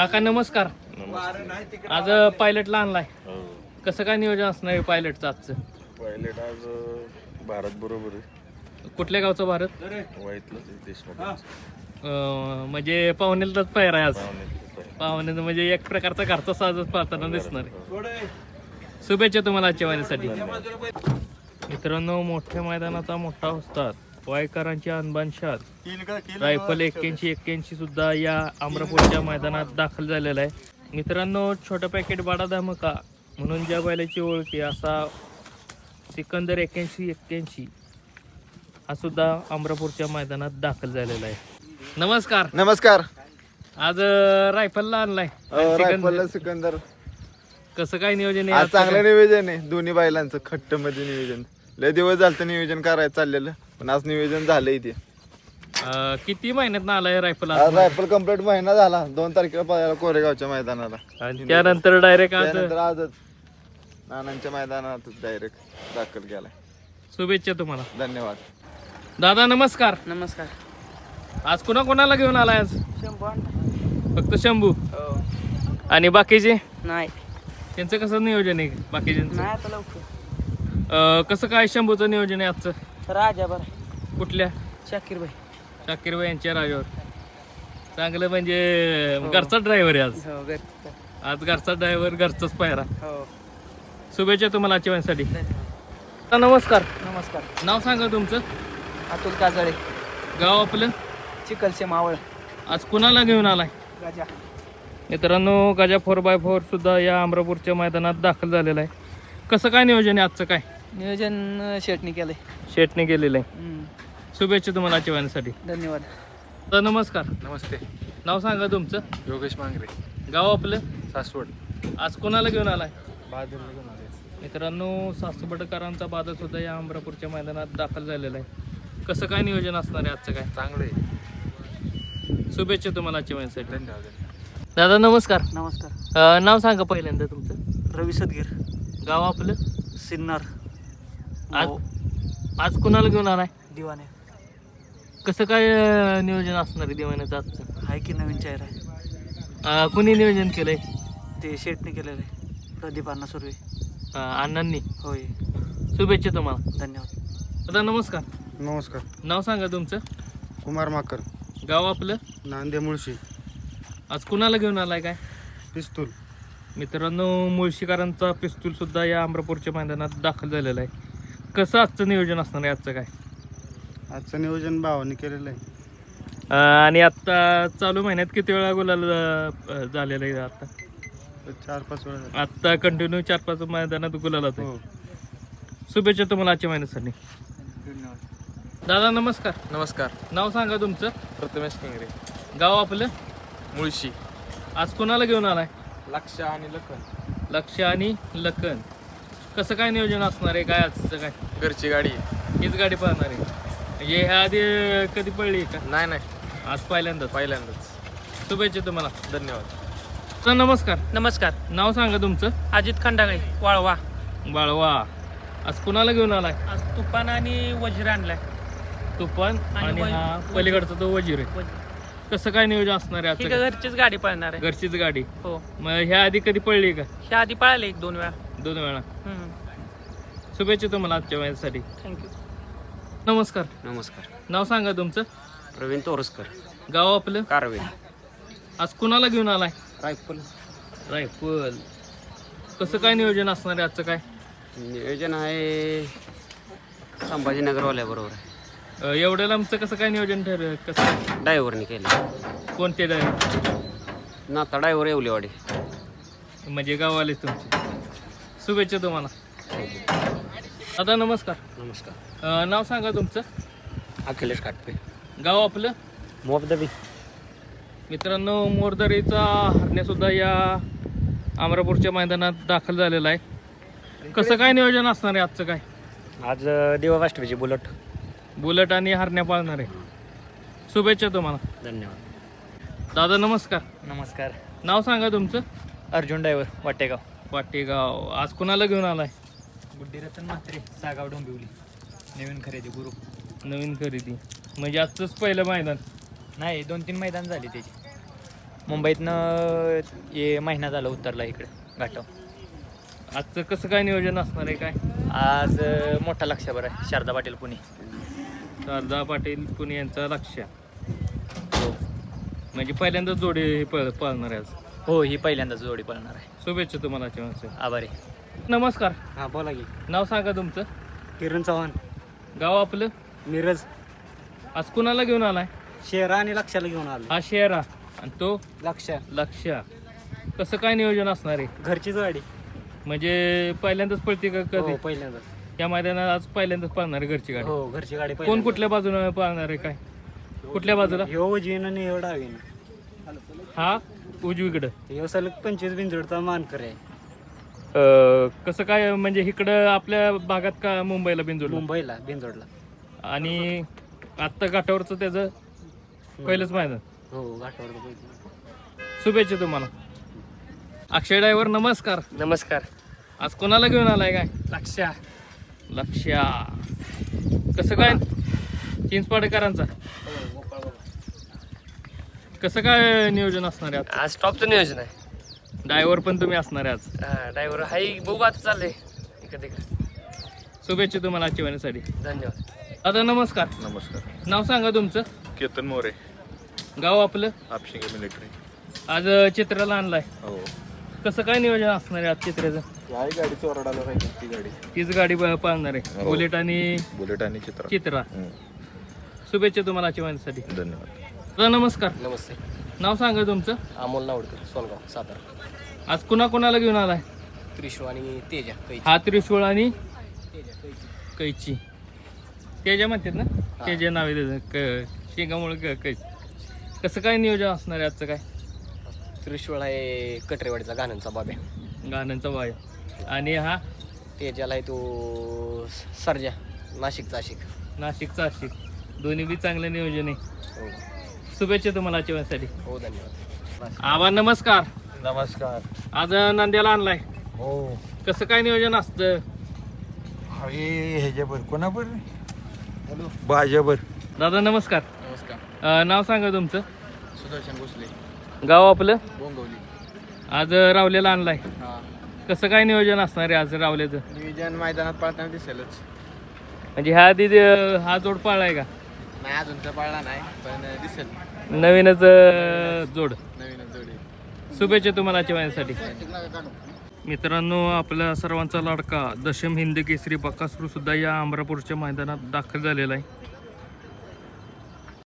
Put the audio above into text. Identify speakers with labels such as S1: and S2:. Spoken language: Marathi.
S1: काका नमस्कार. आज पायलटला आणलाय. कसं काय नियोजन असणार आहे पायलटचं आजचं?
S2: पायलट आज भारत बरोबर आहे.
S1: कुठल्या गावचं भारत? अं, म्हणजे पाहुण्यालाच पायर आहे आज. पाहुण्याचं म्हणजे एक प्रकारचा घरचा साजच पाहताना दिसणार आहे. शुभेच्छा तुम्हाला आजच्या महिन्यासाठी मित्रांनो मोठ्या मैदानाचा मोठा उस्ताद. वायकरांची अनबानशाद रायफल एक्क्याऐंशी एक्क्याऐंशी सुद्धा या अमरापूरच्या मैदानात दाखल झालेला आहे. मित्रांनो छोटं पॅकेट बाडा धमका म्हणून ज्या बैलाची ओळखी असा सिकंदर एक्क्याऐंशी एक्क्याऐंशी हा सुद्धा अमरापूरच्या मैदानात दाखल झालेला आहे. नमस्कार.
S3: नमस्कार.
S1: आज अं, रायफलला आणलाय. सिकंदर.
S3: रायफलला सिकंदर.
S1: कसं काय नियोजन आहे
S3: आज
S1: आजचं?
S3: चांगलं? नियोजन आहे. दोन्ही बैलांचं खट्टमध्ये नियोजन. लय दिवस झालं नियोजन करायचं चाललेलं. पण आज नियोजन झालंय ते.
S1: अं, किती महिन्यात आलाय रायफल आज?
S3: रायफल कंप्लीट महिना झाला. दोन तारखेला पाहायला कोरेगावच्या मैदानाला.
S1: आणि त्यानंतर डायरेक्ट आज
S3: त्यानंतर आजच नानांच्या मैदानात डायरेक्ट दाखल केलाय.
S1: शुभेच्छा तुम्हाला.
S3: धन्यवाद.
S1: दादा नमस्कार.
S4: नमस्कार.
S1: आज कुणा कोणाला घेऊन आलाय आज? फक्त शंभू?
S4: हो.
S1: आणि बाकीचे?
S4: नाही.
S1: त्यांचं कसं नियोजन आहे बाकीच्यांचं?
S4: नाही आता लवकर.
S1: कसं काय शंभूचं नियोजन आहे आजचं?
S4: राजा बरं.
S1: कुठल्या?
S4: शाकीर भाई.
S1: शाकीर भाई यांच्या राजावर. चांगलं म्हणजे घरचा ड्रायव्हर आहे आज.
S4: हो
S1: आज घरचा ड्रायव्हर घरचाच पायरा.
S4: हो.
S1: शुभेच्छा तुम्हाला आजच्या वेळेसाठी. नमस्कार.
S4: नमस्कार.
S1: नाव सांगा तुमचं.
S4: अतुल काजळे.
S1: गाव आपलं?
S4: चिकलसे मावळ.
S1: आज कुणाला घेऊन आलाय?
S4: राजा
S1: मित्रांनो गजा फोर बाय फोर सुद्धा या अमरापूरच्या मैदानात दाखल झालेला आहे. कसं काय नियोजन आहे आजचं काय?
S4: नियोजन अं, शेटने केलंय.
S1: शेटने केलेलं आहे. शुभेच्छा तुम्हाला आजच्या वेळेसाठी
S4: धन्यवाद.
S1: तर नमस्कार.
S2: नमस्ते.
S1: नाव सांगा तुमचं?
S2: योगेश मांगरे.
S1: गाव आपलं?
S2: सासवड.
S1: आज कोणाला घेऊन आलाय?
S2: बहादूर घेऊन आले
S1: मित्रांनो सासबडकरांचा बादल सुद्धा या अमरापूरच्या मैदानात दाखल झालेला आहे. कसं काय नियोजन असणार आहे आजचं काय?
S2: चांगलं आहे.
S1: शुभेच्छा तुम्हाला आजच्या वेळेसाठी
S2: धन्यवाद.
S1: दादा नमस्कार.
S4: नमस्कार.
S1: अं, नाव सांगा पहिल्यांदा तुमचं.
S4: रवी सदगीर.
S1: गाव आपलं?
S4: सिन्नर.
S1: आज आज कुणाला घेऊन आलाय?
S4: दिवाने.
S1: कसं काय अं, नियोजन असणार आहे दिवाण्याचं आजचं?
S4: हाय की नवीन चेहरा आहे.
S1: अं, कुणी नियोजन केलंय?
S4: ते शेटने केलेलं आहे. प्रदीप अण्णा सुर्वे.
S1: अं, अण्णांनी?
S4: होय.
S1: शुभेच्छा तुम्हाला.
S4: धन्यवाद.
S1: दादा नमस्कार.
S3: नमस्कार.
S1: नाव सांगा तुमचं.
S3: कुमार माकर
S1: गाव आपलं?
S3: नांदे मुळशी.
S1: आज कुणाला घेऊन आलाय काय?
S3: पिस्तूल.
S1: मित्रांनो मुळशीकरांचा पिस्तूल सुद्धा या अमरापूरच्या मैदानात दाखल झालेला आहे. कसं आजचं नियोजन असणार आहे? आजचं काय?
S3: आजचं नियोजन भावाने केलेलं आहे.
S1: अं, आणि आता चालू महिन्यात किती वेळा गुलाल अं, झालेलं आहे आता?
S3: चार पाच वेळा
S1: आत्ता कंटिन्यू चार पाच मैदानात गुलाल होते
S3: हो.
S1: शुभेच्छा तुम्हाला आजच्या महिन्यासाठी.
S4: धन्यवाद.
S1: दादा नमस्कार.
S2: नमस्कार.
S1: नाव सांगा तुमचं.
S2: प्रथमेश किंगरे.
S1: गाव आपलं?
S2: मुळशी.
S1: आज कोणाला घेऊन आलाय?
S2: लक्ष आणि लखन.
S1: लक्ष आणि लखन. कसं काय नियोजन असणार आहे? काय आजचं काय?
S2: घरची गाडी.
S1: हीच गाडी पाहणार आहे. म्हणजे ह्या आधी कधी पडली का?
S2: नाही नाही.
S1: आज पहिल्यांदाच.
S2: पहिल्यांदाच.
S1: शुभेच्छा तुम्हाला.
S2: धन्यवाद.
S1: तर नमस्कार.
S4: नमस्कार.
S1: नाव सांगा तुमचं.
S4: अजित खंडागाई वाळवा.
S1: बाळवा आज कुणाला घेऊन आलाय?
S4: आज तुफान आणि वजीर आणलाय.
S1: तुफान
S4: आणि
S1: आणि हा पलीकडचा तो वजीर आहे. कसं काय नियोजन असणार आहे
S4: ही
S1: आजचं काय?
S4: घरचीच गाडी पळणार आहे.
S1: घरचीच गाडी.
S4: हो.
S1: मग ह्या आधी कधी पडली का?
S4: ह्या आधी पळाले एक दोन वेळा.
S1: दोन वेळा. शुभेच्छा तुम्हाला आजच्या वेळेसाठी.
S4: थँक्यू
S1: नमस्कार.
S5: नमस्कार.
S1: नाव सांगा तुमचं?
S5: प्रवीण तोरसकर.
S1: गाव आपलं?
S5: कारवे
S1: आज कुणाला घेऊन आलाय?
S5: रायफल.
S1: रायफल. कसं काय नियोजन असणार आहे आजचं काय?
S5: नियोजन आहे संभाजीनगरवाल्या बरोबर आहे.
S1: अं, एवढ्या लांबचं कसं काय नियोजन ठरलं कसं
S5: डायव्हरने केलं.
S1: कोणते driver?
S5: नाता डायव्हर येवलेवाडी.
S1: म्हणजे गाववालेच तुमचे. शुभेच्छा तुम्हाला. दादा नमस्कार.
S5: नमस्कार.
S1: अं, नाव सांगा तुमचं.
S5: अखिलेश काटपे.
S1: गाव आपलं?
S5: मोबदबी
S1: मित्रांनो मोरदरीचा हरण्यासुद्धा या अमरापूरच्या मैदानात दाखल झालेला आहे. कसं काय नियोजन असणार आहे आजचं काय?
S5: आज देवा वाष्टवीची बुलट.
S1: बुलेट आणि हरण्या पाळणार. आहे शुभेच्छा तुम्हाला.
S5: धन्यवाद.
S1: दादा नमस्कार.
S4: नमस्कार.
S1: नाव सांगा तुमचं.
S4: अर्जुन ड्रायव्हर वाटेगाव.
S1: पाटेगाव. आज कुणाला घेऊन आलाय?
S4: गुड्डीरतन म्हात्रे सागाव डोंबिवली. नवीन खरेदी गुरु.
S1: नवीन खरेदी. म्हणजे आजचंच पहिलं मैदान.
S4: नाही दोन तीन मैदान झाली त्याची. मुंबईतनं ये महिना झाला उतरला इकडे घाटाव
S1: आजचं कसं काय नियोजन असणार आहे काय?
S4: आज अं, मोठा लक्षावर आहे शारदा पाटील पुणे.
S1: शारदा पाटील पुणे यांचा लक्ष. म्हणजे पहिल्यांदाच जोडी पळ पाळणार आहे आज.
S4: हो ही पहिल्यांदाच जोडी पळणार आहे.
S1: शुभेच्छा तुम्हाला चिवांचे
S4: आभारी.
S1: नमस्कार.
S5: हां बोला की.
S1: नाव सांगा तुमचं.
S5: किरण चव्हाण.
S1: गाव आपलं?
S5: मिरज.
S1: आज कुणाला घेऊन आलाय?
S5: शेरा आणि लक्षाला घेऊन आलो.
S1: हा शेरा. आणि तो?
S5: लक्ष.
S1: लक्ष कसं काय नियोजन असणार आहे?
S5: घरचीच गाडी.
S1: म्हणजे पहिल्यांदाच पळते का कधी?
S5: हो पहिल्यांदाच.
S1: या मैदानात आज पहिल्यांदाच पाळणार आहे घरची गाडी.
S5: हो घरची गाडी
S1: कोण कुठल्या बाजूने पाळणार आहे काय? कुठल्या बाजूला?
S5: ह्यो उजवीन आणि ह्यो डावीन.
S1: हा? उजवीकडं
S5: ह्यो सलग पंचवीस बिंजोडचा मानकर आहे.
S1: अं, कसं काय म्हणजे इकडं आपल्या भागात का मुंबईला बिंजोडला
S5: मुंबईला बिंजोडला
S1: आणि आत्ता घाटावरचं त्याचं पहिलंच मैदान.
S5: हो घाटावर
S1: शुभेच्छा तुम्हाला. अक्षय ड्रायव्हर नमस्कार.
S5: नमस्कार.
S1: आज कोणाला घेऊन आलाय काय?
S5: लक्षा
S1: लक्ष्या. कसं काय? चिंचपाडेकरांचा. कसं काय नियोजन असणार आहे
S6: आज टॉपचं नियोजन आहे.
S1: ड्रायव्हर पण तुम्ही असणार आहे आज.
S6: ड्रायव्हर हाय बघू आता चाललंय. इकडे तिकडे.
S1: शुभेच्छा तुम्हाला आजच्या महिन्यासाठी
S6: धन्यवाद.
S1: दादा नमस्कार.
S2: नमस्कार.
S1: नाव सांगा तुमचं.
S2: केतन मोरे.
S1: गाव आपलं?
S2: आपशिंगे मिलिटरी
S1: आज अं, चित्राला आणलाय.
S2: हो.
S1: कसं काय नियोजन असणार आहे आज चित्राचं?
S3: गाडी पाहिजे ती गाडी.
S1: तीच गाडी ब- पाळणार आहे.
S2: हो.
S1: बुलेट आणि
S2: बुलेट आणि चित्र.
S1: चित्रा. शुभेच्छा तुम्हाला आजच्या महिन्यासाठी
S2: धन्यवाद.
S1: दादा नमस्कार.
S6: नमस्ते.
S1: नाव सांगा तुमचं.
S6: अमोल नावडकर सोनगाव सातारा.
S1: आज कुणा कोणाला घेऊन आलाय?
S6: त्रिशू आणि तेजा कैची.
S1: हा त्रिशूळ आणि कैची. तेजा म्हणतात ना? तेजा नाव आहे त्याचं. क शेंगामुळे क कैची. कसं काय नियोजन असणार आहे आजचं काय?
S6: त्रिशूळ आहे कटरेवाडीचा गाण्यांचा बाब्या
S1: गाण्यांचा वाय आणि हा?
S6: तेजाला आहे तो सर्जा नाशिकचा आशिक.
S1: नाशिकचा आशिक. दोन्ही बी चांगलं नियोजन आहे.
S6: हो.
S1: शुभेच्छा तुम्हाला महिन्यासाठी
S6: हो धन्यवाद.
S1: आबा नमस्कार.
S3: नमस्कार.
S1: आज नंद्याला आणलाय.
S3: हो.
S1: कसं काय नियोजन असतं?
S3: हे ह्याच्यावर कोणावर? भाज्यावर.
S1: दादा नमस्कार.
S3: नमस्कार.
S1: अं, नाव सांगा तुमचं.
S3: सुदर्शन भोसले.
S1: गाव आपलं?
S3: बोंगवली.
S1: आज रावलेला आणलाय.
S3: हा.
S1: कसं काय नियोजन असणार आहे आज रावल्याचं
S3: नियोजन मैदानात पळताना दिसेलच.
S1: म्हणजे ह्या आधी हा जोड पाळलाय का?
S3: नाही अजून तर पळला नाही पण दिसेल.
S1: नवीनच अं, जोड.
S3: नवीन जोडी.
S1: शुभेच्छा तुम्हाला आजच्या मित्रांनो आपल्या सर्वांचा लाडका दशम हिंद केसरी बकासूर सुद्धा या अमरापूरच्या मैदानात दाखल झालेला आहे.